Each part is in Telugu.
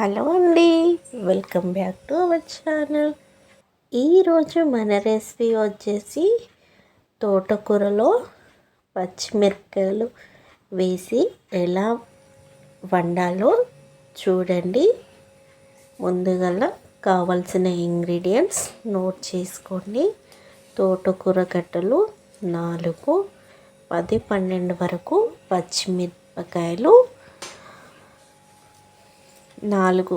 హలో అండి. Welcome back to our channel ఈరోజు మన రెసిపీ వచ్చేసి తోటకూరలో పచ్చిమిరపకాయలు వేసి ఎలా వండాలో చూడండి. ముందుగా కావలసిన ఇంగ్రీడియంట్స్ నోట్ చేసుకోండి. తోటకూర కట్టలు నాలుగు పది పన్నెండు వరకు పచ్చిమిరపకాయలు నాలుగు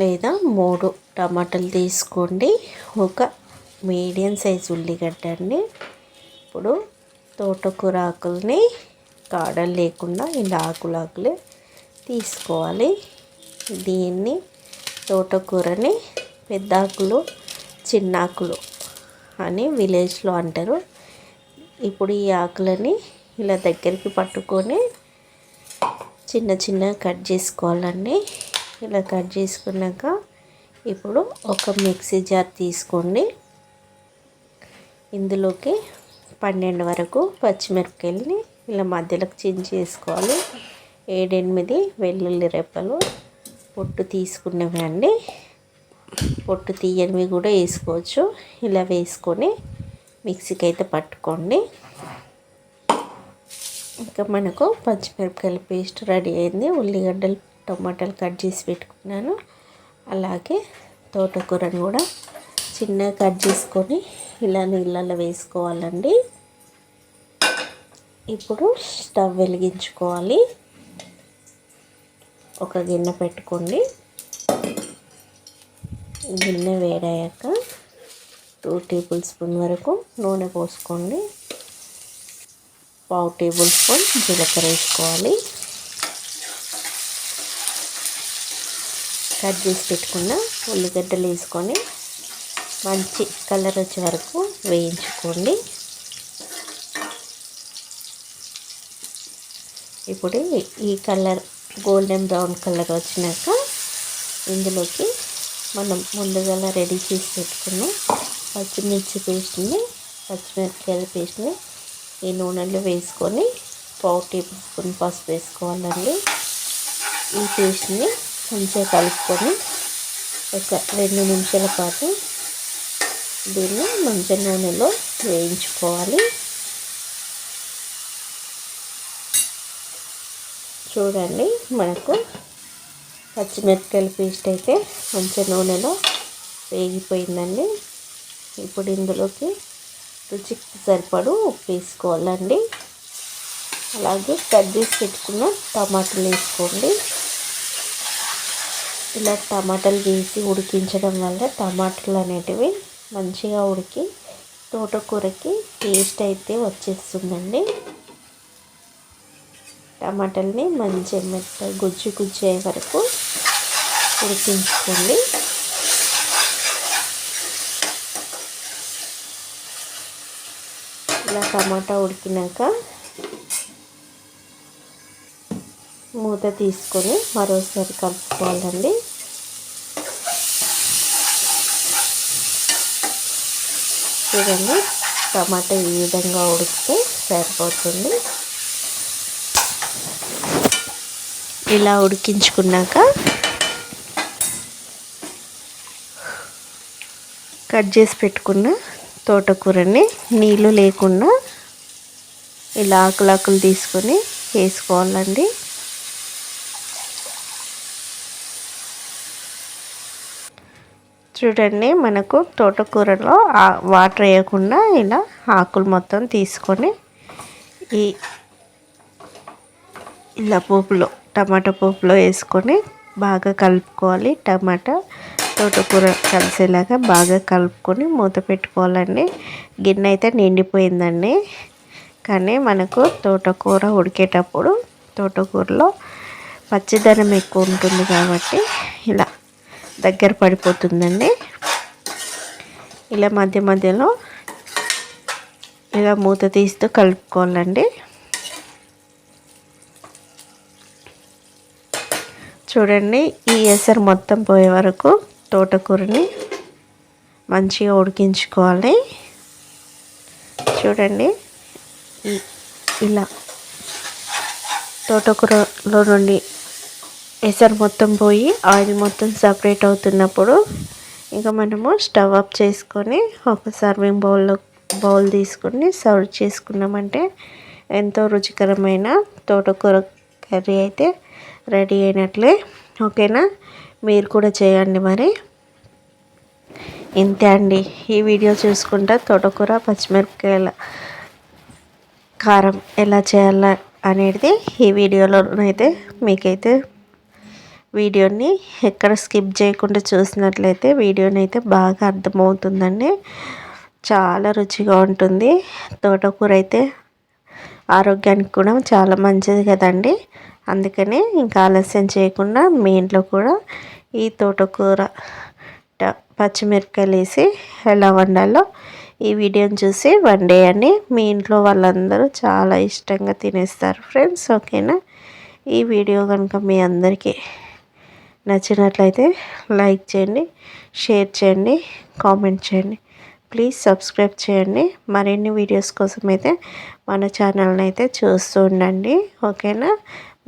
లేదా మూడు టమాటాలు తీసుకోండి. ఒక మీడియం సైజు ఉల్లిగడ్డని ఇప్పుడు తోటకూర ఆకుల్ని కాడలు లేకుండా ఇలా ఆకులు ఆకులే తీసుకోవాలి. దీన్ని తోటకూరని పెద్దాకులు చిన్నాకులు అని విలేజ్లో అంటారు. ఇప్పుడు ఈ ఆకులని ఇలా దగ్గరికి పట్టుకొని చిన్న చిన్నగా కట్ చేసుకోవాలండి. ఇలా కట్ చేసుకున్నాక ఇప్పుడు ఒక మిక్సీ జార్ తీసుకోండి. ఇందులోకి పన్నెండు వరకు పచ్చిమిరపకాయలని ఇలా మధ్యలోకి చించి వేసుకోవాలి ఏడెనిమిది వెల్లుల్లి రెప్పలు పొట్టు తీసుకున్నవి అండి. పొట్టు తీయనివి కూడా వేసుకోవచ్చు. ఇలా వేసుకొని మిక్సీకి అయితే పట్టుకోండి. ఇంకా మనకు పచ్చిమిరపకాయల పేస్ట్ రెడీ అయింది. ఉల్లిగడ్డలు టమాటాలు కట్ చేసి పెట్టుకున్నాను. అలాగే తోటకూరను కూడా చిన్నగా కట్ చేసుకొని ఇలా నీళ్ళల్లో వేసుకోవాలండి. ఇప్పుడు స్టవ్ వెలిగించుకోవాలి. ఒక గిన్నె పెట్టుకోండి. గిన్నె వేడయ్యాక టూ టేబుల్ స్పూన్ వరకు నూనె పోసుకోండి. పావు టేబుల్ స్పూన్ జీలకర్ర వేసుకోవాలి. కట్ చేసి పెట్టుకున్న ఉల్లిగడ్డలు వేసుకొని మంచి కలర్ వచ్చే వరకు వేయించుకోండి. ఇప్పుడు ఈ కలర్ గోల్డెన్ బ్రౌన్ కలర్ వచ్చినాక ఇందులోకి మనం ముందుగా రెడీ చేసి పెట్టుకున్న పచ్చిమిర్చి పేస్ట్ని పచ్చిమిరపకాయల పేస్ట్ని ఈ నూనెలో వేసుకొని పావు టేబుల్ స్పూన్ పసుపు వేసుకోవాలండి. ఈ పేస్ట్ని మంచిగా కలుపుకొని ఒక రెండు నిమిషాల పాటు దీన్ని మంచి నూనెలో వేయించుకోవాలి. చూడండి మనకు పచ్చిమిరపకాయల పేస్ట్ అయితే మంచి నూనెలో వేగిపోయిందండి. ఇప్పుడు ఇందులోకి రుచికి సరిపడు ఉప్పు వేసుకోవాలండి. అలాగే కట్ చేసి పెట్టుకున్న టమాటాలు వేసుకోండి. ఇలా టమాటాలు వేసి ఉడికించడం వల్ల టమాటాలు అనేటివి మంచిగా ఉడికి తోటకూరకి టేస్ట్ అయితే వచ్చేస్తుందండి. టమాటాలని మంచిగా మెత్త గుజ్జు గుజ్జు అయ్యే వరకు ఉడికించుకోండి. ఇలా టమాటా ఉడికినాక మూత తీసుకొని మరోసారి కలుపుకోవాలండి. చూడండి టమాటా ఈ విధంగా ఉడికితే సరిపోతుంది. ఇలా ఉడికించుకున్నాక కట్ చేసి పెట్టుకున్న తోటకూరని నీళ్ళు లేకుండా ఇలా ఆకులాకులు తీసుకొని వేసుకోవాలండి. చూడండి మనకు తోటకూరలో వాటర్ వేయకుండా ఇలా ఆకులు మొత్తం తీసుకొని ఈ ఇలా పోపులో టమాటా పోపులో వేసుకొని బాగా కలుపుకోవాలి. టమాటా తోటకూర కలిసేలాగా బాగా కలుపుకొని మూత పెట్టుకోవాలండి. గిన్నె అయితే నిండిపోయిందండి. కానీ మనకు తోటకూర ఉడికేటప్పుడు తోటకూరలో పచ్చిదనం ఎక్కువ ఉంటుంది కాబట్టి ఇలా దగ్గర పడిపోతుందండి. ఇలా మధ్య మధ్యలో ఇలా మూత తీస్తూ కలుపుకోవాలండి. చూడండి ఈ ఎసరు మొత్తం పోయే వరకు తోటకూరని మంచిగా ఉడికించుకోవాలి. చూడండి ఇలా తోటకూరలో నుండి ఎసరు మొత్తం పోయి ఆయిల్ మొత్తం సపరేట్ అవుతున్నప్పుడు ఇంకా మనము స్టవ్ ఆఫ్ చేసుకొని ఒక సర్వింగ్ బౌల్లో బౌల్ తీసుకొని సర్వ్ చేసుకున్నామంటే ఎంతో రుచికరమైన తోటకూర కర్రీ అయితే రెడీ అయినట్లే. ఓకేనా? మీరు కూడా చేయండి మరి. ఇంతే అండి. ఈ వీడియో చూసుకుంటా తోటకూర పచ్చిమిరపకాయల కారం ఎలా చేయాల అనేది ఈ వీడియోలోనైతే మీకైతే వీడియోని ఎక్కడ స్కిప్ చేయకుండా చూసినట్లయితే వీడియోని అయితే బాగా అర్థమవుతుందండి. చాలా రుచిగా ఉంటుంది. తోటకూర అయితే ఆరోగ్యానికి కూడా చాలా మంచిది కదండి. అందుకని ఇంకా ఆలస్యం చేయకుండా మీ ఇంట్లో కూడా ఈ తోటకూర పచ్చిమిరపకాయలు వేసి ఎలా వండాలో ఈ వీడియోని చూసి వండేయండి. మీ ఇంట్లో వాళ్ళందరూ చాలా ఇష్టంగా తినేస్తారు. ఫ్రెండ్స్ ఓకేనా? ఈ వీడియో కనుక మీ అందరికీ నచ్చినట్లయితే లైక్ చేయండి షేర్ చేయండి కామెంట్ చేయండి. ప్లీజ్ సబ్స్క్రైబ్ చేయండి. మరిన్ని వీడియోస్ కోసం అయితే మన ఛానల్ని అయితే చూస్తూ ఉండండి. ఓకేనా?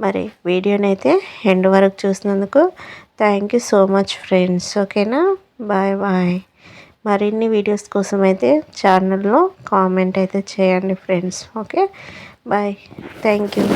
మరి వీడియోని అయితే ఎండ్ వరకు చూసినందుకు thank you so much friends. ఓకేనా? Bye bye. మరిన్ని వీడియోస్ కోసం అయితే ఛానల్లో కామెంట్ అయితే చేయండి friends. Okay? Bye. Thank you.